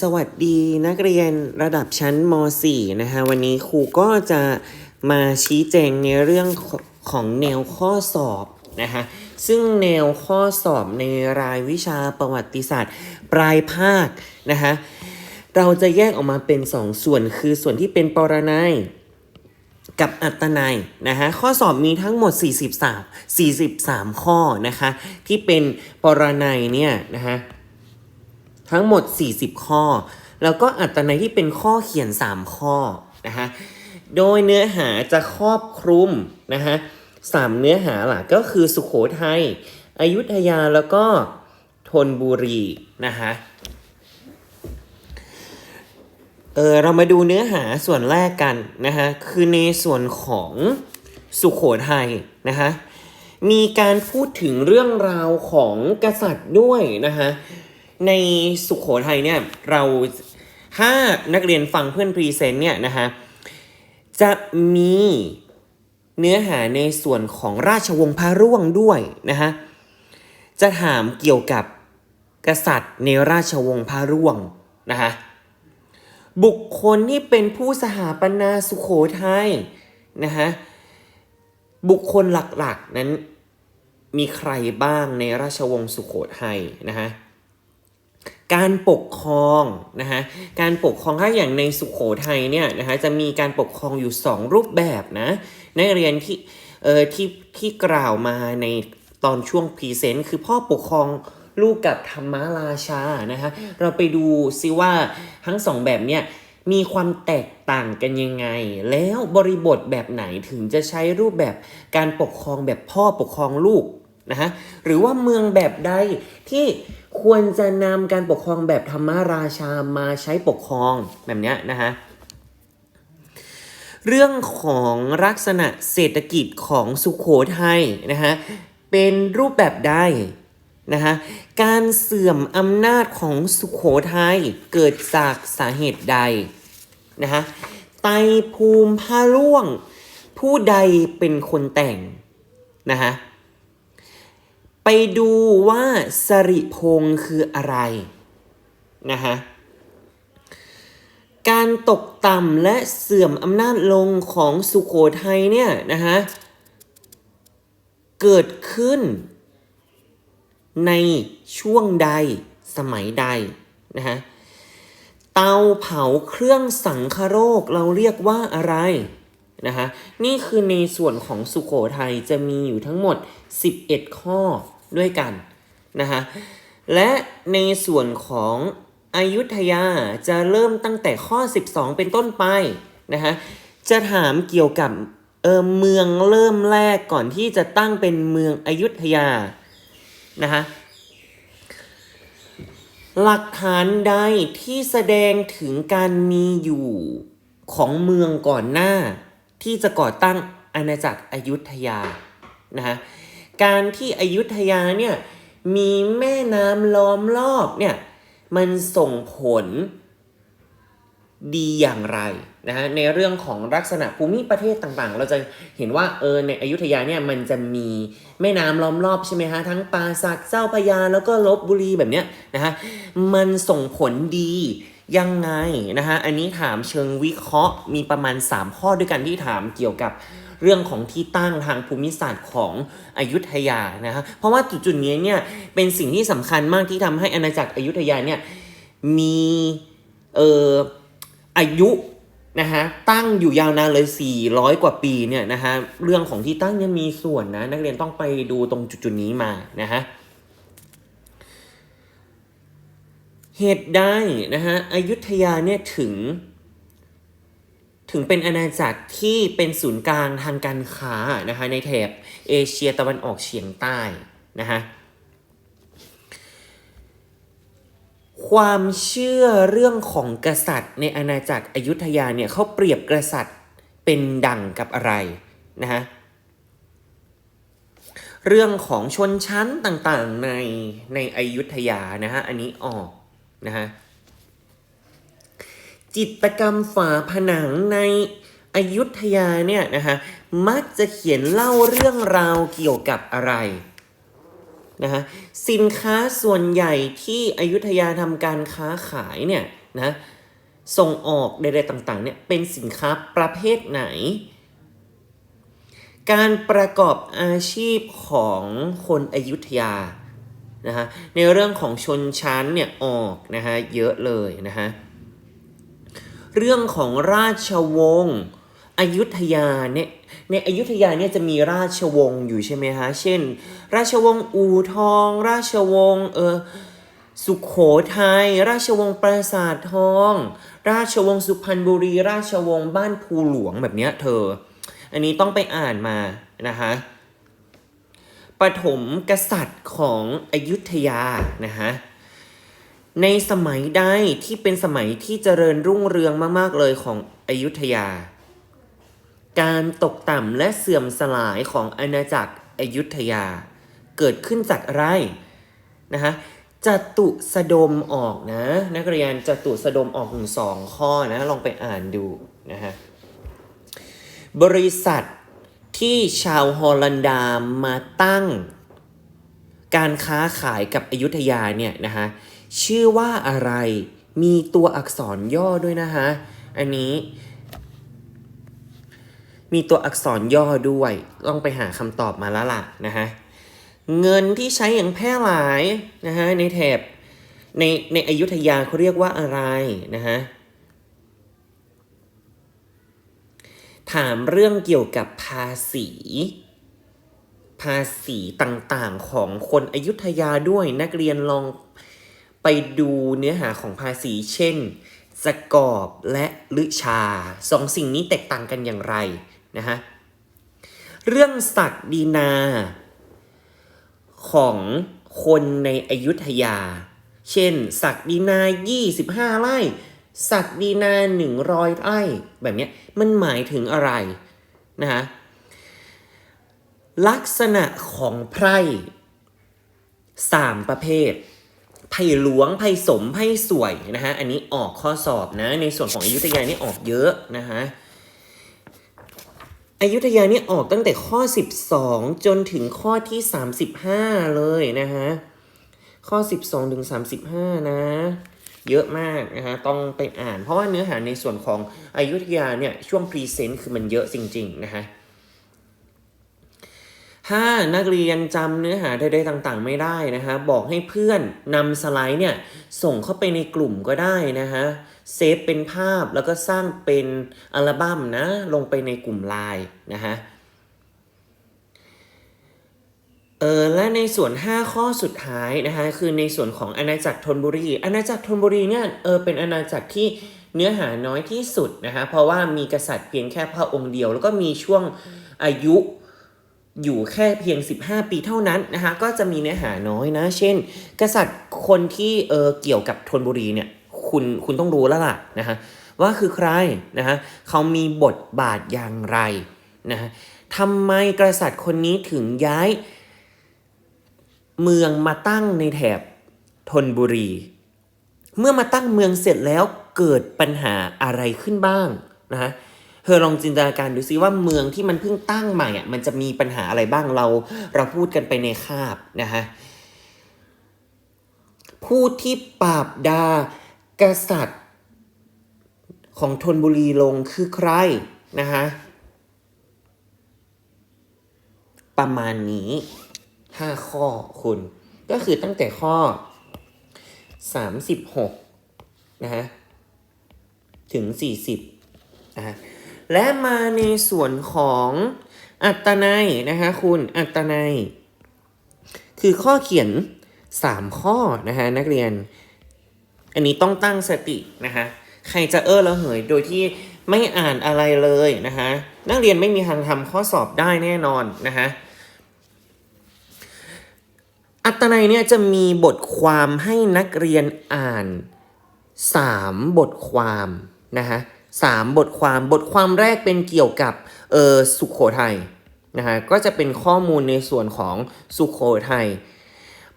สวัสดีนักเรียนระดับชั้นม .4 นะคะวันนี้ครูก็จะมาชี้แจงในเรื่องของแนวข้อสอบนะคะซึ่งแนวข้อสอบในรายวิชาประวัติศาสตร์ ปลายภาคนะคะเราจะแยกออกมาเป็น 2ส่วนคือส่วนที่เป็นปรนัยกับอัตนัยนะคะข้อสอบมีทั้งหมด 43 43 ข้อนะคะที่เป็นปรนัยเนี่ยนะคะ ทั้งหมด 40 ข้อ แล้วก็อัตนัยที่เป็นข้อเขียน 3 ข้อนะคะโดยเนื้อหาจะครอบคลุมนะคะสามเนื้อหาหลักก็คือสุขโขทัยอยุธยาแล้วก็ธนบุรีนะคะเออเรามาดูเนื้อหาส่วนแรกกันนะคะคือในส่วนของสุขโขทัยนะคะมีการพูดถึงเรื่องราวของกษัตริย์ด้วยนะคะ ในสุขโขทัยเนี่ยเราถ้านักเรียนฟังเพื่อนพรีเซนต์เนี่ยนะคะจะมีเนื้อหาในส่วนของราชวงศ์พระร่วงด้วยนะคะจะถามเกี่ยวกับกษัตริย์ในราชวงศ์พระร่วงนะคะบุคคลที่เป็นผู้สถาปนาสุขโขทัยนะฮะบุคคลหลักๆนั้นมีใครบ้างในราชวงศ์สุขโขทัยนะฮะ การปกครองนะฮะการปกครองถ้าอย่างในสุขโขทัยเนี่ยนะฮะจะมีการปกครองอยู่ 2 รูปแบบนะนักเรียนที่เอ่อที่ที่กล่าวมาในตอนช่วงพรีเซนต์คือพ่อปกครองลูกกับธรรมราชานะฮะเราไปดูซิว่าทั้งสองแบบเนี่ยมีความแตกต่างกันยังไง แล้วบริบทแบบไหนถึงจะใช้รูปแบบการปกครองแบบพ่อปกครองลูก นะฮะหรือว่าเมืองแบบใดที่ควรจะนำการปกครองแบบธรรมราชามาใช้ปกครองแบบเนี้ยนะฮะเรื่องของลักษณะเศรษฐกิจของสุขโขทัยนะฮะเป็นรูปแบบใดนะฮะการเสื่อมอำนาจของสุขโขทัยเกิดจากสาเหตุใดนะฮะไตภูมิพระร่วง ผู้ใดเป็นคนแต่งนะฮะ ไปดูว่าสริพงษ์คืออะไรนะฮะการตกต่ำและเสื่อมอำนาจลงของสุโขทัยเนี่ยนะฮะเกิดขึ้นในช่วงใดสมัยใดนะฮะเตาเผาเครื่องสังคโรคเราเรียกว่าอะไรนะฮะนี่คือในส่วนของสุโขทัยจะมีอยู่ทั้งหมด 11 ข้อ ด้วยกันนะฮะและในส่วนของอยุธยาจะเริ่มตั้งแต่ข้อ 12 เป็นต้นไปนะฮะจะถามเกี่ยวกับเออเมืองเริ่มแรกก่อนที่จะตั้งเป็นเมืองอยุธยานะฮะหลักฐานใดที่แสดงถึงการมีอยู่ของเมืองก่อนหน้า ที่จะก่อตั้งอาณาจักรอยุธยานะฮะ การที่อยุธยาเนี่ยมีแม่น้ำล้อมรอบเนี่ยมันส่งผลดีอย่างไรนะฮะในเรื่องของลักษณะภูมิประเทศต่างๆ เราจะเห็นว่าเออในอยุธยาเนี่ยมันจะมีแม่น้ำล้อมรอบใช่ไหมฮะทั้งปาสักเจ้าพระยาแล้วก็ลบบุรีแบบเนี้ยนะฮะมันส่งผลดียังไงนะฮะอันนี้ถามเชิงวิเคราะห์มีประมาณ 3 ข้อด้วยกันที่ถามเกี่ยวกับ เรื่องของที่ตั้งทางภูมิศาสตร์ของอยุธยานะฮะเพราะว่าจุดๆนี้เนี่ยเป็นสิ่งที่สำคัญมากที่ทำให้อาณาจักรอยุธยาเนี่ยมีเอ่ออายุนะฮะตั้งอยู่ยาวนานเลย 400 กว่าปีเนี่ยนะฮะเรื่องของที่ตั้งเนี่ยมีส่วนนะนักเรียนต้องไปดูตรงจุดๆนี้มานะฮะเหตุใดนะฮะอยุธยาเนี่ยถึง ถึงเป็นอาณาจักรที่เป็นศูนย์กลางทางการค้านะคะในแถบเอเชียตะวันออกเฉียงใต้นะฮะความเชื่อเรื่องของกษัตริย์ ในอาณาจักรอยุธยาเนี่ยเขาเปรียบกษัตริย์เป็นดั่งกับอะไรนะฮะเรื่องของชนชั้นต่างๆในในอยุธยานะฮะอันนี้ออกนะฮะ จิตกรรมฝาผนังในอยุธยาเนี่ยนะคะมักจะเขียนเล่าเรื่องราวเกี่ยวกับอะไรนะฮะสินค้าส่วนใหญ่ที่อยุธยาทำการค้าขายเนี่ยนะส่งออกใดๆต่างๆเนี่ยเป็นสินค้าประเภทไหน การประกอบอาชีพของคนอยุธยานะฮะในเรื่องของชนชั้นเนี่ยออกนะฮะเยอะเลยนะฮะ เรื่องของราชวงศ์อยุธยาเนี่ยในอยุธยาเนี่ยจะมีราชวงศ์อยู่ใช่ไหมฮะ เช่น ราชวงศ์อู่ทอง ราชวงศ์เออสุขโขทัยราชวงศ์ปราสาททอง ราชวงศ์สุพรรณบุรี ราชวงศ์บ้านภูหลวงแบบเนี้ยเธอ อันนี้ต้องไปอ่านมานะคะปฐมกษัตริย์ของอยุธยานะฮะ ในสมัยใดที่เป็นสมัยที่เจริญรุ่งเรืองมาก ๆ เลยของอยุธยา การตกต่ำและเสื่อมสลายของอาณาจักรอยุธยา เกิดขึ้นจากอะไรนะฮะจตุสดมออกนะ นักเรียนจตุสดมออกถึงสองข้อนะ ลองไปอ่านดูนะฮะบริษัทที่ชาวฮอลันดามาตั้ง การค้าขายกับอยุธยาเนี่ยนะฮะ ชื่อว่าอะไร มีตัวอักษรย่อด้วยนะฮะ อันนี้ มีตัวอักษรย่อด้วย ต้องไปหาคำตอบมาแล้วล่ะนะฮะ เงินที่ใช้อย่างแพร่หลายนะฮะในแถบในในอยุธยาเขาเรียกว่าอะไรนะฮะ ถามเรื่องเกี่ยวกับภาษี ภาษีต่างๆของคนอยุธยาด้วยนักเรียนลอง ไปดูเนื้อหาของภาษี เช่น สกอบและลึชาสองสิ่งนี้แตกต่างกันอย่างไรนะฮะเรื่องศักดินา ของคนในอยุธยา เช่น ศักดินา 25 ไร่ศักดินา 100 ไร่แบบเนี้ยมันหมายถึงอะไรนะฮะลักษณะของไพร่สามประเภท ไผ่หลวงไผ่สมไผ่สวยนะฮะอันนี้ออกข้อสอบนะ ในส่วนของอยุธยานี่ออกเยอะนะฮะอยุธยานี่ออกตั้งแต่ข้อ 12 จนถึงข้อที่ 35 เลยนะฮะข้อ 12ถึง35 นะ เยอะมากนะฮะต้องไปอ่าน เพราะว่าเนื้อหาในส่วนของอยุธยาเนี่ยช่วงพรีเซนต์คือมันเยอะจริง ๆ นะฮะ ถ้านักเรียนจำเนื้อหาใดๆต่างๆ ไม่ได้นะคะบอกให้เพื่อนนำสไลด์เนี่ยส่งเข้าไปในกลุ่มก็ได้นะคะเซฟเป็นภาพแล้วก็สร้างเป็นอัลบั้มนะลงไปในกลุ่มไลน์นะคะเออและในส่วน 5 ข้อสุดท้ายนะคะคือในส่วนของอาณาจักรธนบุรี อาณาจักรธนบุรีเนี่ยเออเป็นอาณาจักรที่เนื้อหาน้อยที่สุดนะคะเพราะว่ามีกษัตริย์เพียงแค่พระองค์เดียว แล้วก็มีช่วงอายุ อยู่แค่เพียง 15 ปีเท่านั้นนะคะก็จะมีเนื้อหาน้อยนะ เช่น กษัตริย์คนที่เออเกี่ยวกับธนบุรีเนี่ยคุณคุณต้องรู้แล้วล่ะนะคะว่าคือใครนะคะเขามีบทบาทอย่างไรนะฮะทำไมกษัตริย์คนนี้ถึงย้ายเมืองมาตั้งในแถบธนบุรี เมื่อมาตั้งเมืองเสร็จแล้วเกิดปัญหาอะไรขึ้นบ้างนะฮะ เธอลองจินตนาการดูซิว่าเมืองที่มันเพิ่งตั้งใหม่อะมันจะมีปัญหาอะไรบ้างเรา เราพูดกันไปในคาบนะฮะผู้ที่ปราบดากษัตริย์ของธนบุรีลงคือใครนะฮะประมาณนี้ 5 ข้อคุณ ก็คือตั้งแต่ข้อ 36 นะฮะ ถึง 40 นะฮะ และมาในส่วนของอัตนัยนะคะคุณอัตนัย คือข้อเขียน 3 ข้อนะคะนักเรียน อันนี้ต้องตั้งสตินะคะใครจะเออแล้วเหยโดยที่ไม่อ่านอะไรเลยนะคะนักเรียนไม่มีทางทำข้อสอบได้แน่นอนนะคะอัตนัยเนี่ยจะมีบทความให้นักเรียนอ่าน 3 บทความนะคะ สามบทความบทความแรกเป็นเกี่ยวกับเออสุขโขทัยนะฮะก็จะเป็นข้อมูลในส่วนของสุขโขทัย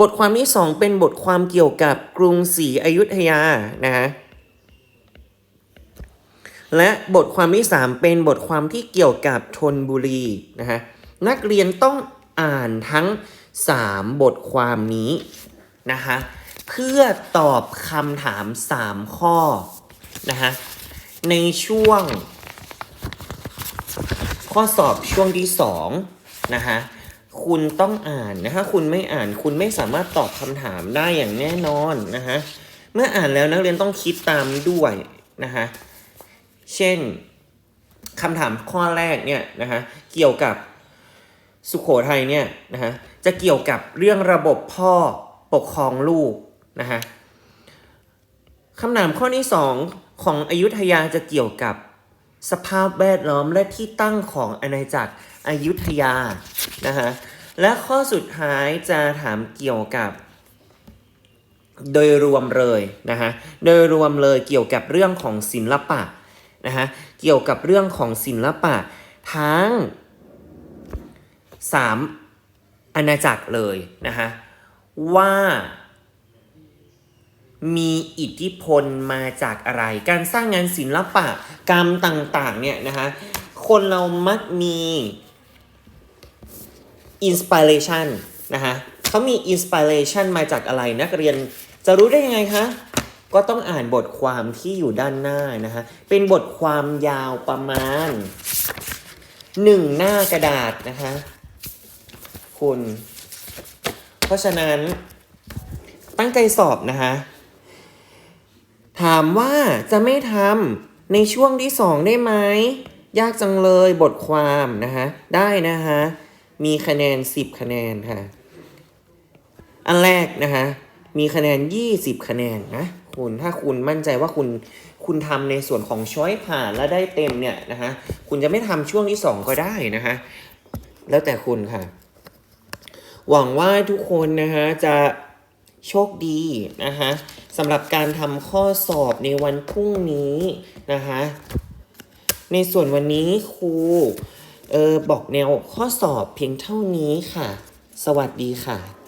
บทความที่สองเป็นบทความเกี่ยวกับกรุงศรีอยุธยานะฮะและบทความที่สามเป็นบทความที่เกี่ยวกับธนบุรีนะฮะนักเรียนต้องอ่านทั้ง 3 บทความนี้นะคะเพื่อตอบคำถาม 3 ข้อนะคะ ในช่วง ข้อสอบช่วงที่2นะคะคุณต้องอ่านนะคะคุณไม่อ่านคุณไม่สามารถตอบคำถามได้อย่างแน่นอนนะคะเมื่ออ่านแล้วนักเรียนต้องคิดตามด้วยนะคะเช่นคำถามข้อแรกเนี่ยนะคะเกี่ยวกับสุขโขทัยเนี่ยนะคะจะเกี่ยวกับเรื่องระบบพ่อปกครองลูกนะคะคำถามข้อที่สอง ของอยุธยาจะเกี่ยวกับสภาพแวดล้อมและที่ตั้งของอาณาจักรอยุธยานะฮะและข้อสุดท้ายจะถามเกี่ยวกับโดยรวมเลยนะฮะโดยรวมเลยเกี่ยวกับเรื่องของศิลปะนะฮะเกี่ยวกับเรื่องของศิลปะทั้งสามอาณาจักรเลยนะฮะว่า มีอิทธิพลมาจากอะไร การสร้างงานศิลปะกรรมต่างๆเนี่ยนะคะคนเรามักมีอินสปิเรชันนะคะเขามีอินสปิเรชันมาจากอะไรนักเรียนจะรู้ได้ยังไงคะก็ต้องอ่านบทความที่อยู่ด้านหน้านะคะเป็นบทความยาวประมาณหนึ่งหน้ากระดาษนะคะคุณ เพราะฉะนั้นตั้งใจสอบนะคะ ถามว่าจะไม่ทำในช่วงที่สองได้ไหม ยากจังเลยบทความนะคะได้นะคะมีคะแนน 10 คะแนนค่ะ อันแรกนะคะมีคะแนน 20 คะแนนนะคุณถ้าคุณมั่นใจว่าคุณคุณทำในส่วนของช้อยผ่านแล้วได้เต็มเนี่ยนะคะคุณจะไม่ทำช่วงที่ 2 ก็ได้นะคะแล้วแต่คุณค่ะ หวังว่าทุกคนนะคะจะโชคดีนะคะำหรับการทำข้อสอบในวันพรุ่งนี้นะคะ ในส่วนวันนี้ครูเออบอกแนวข้อสอบเพียงเท่านี้ค่ะ สวัสดีค่ะ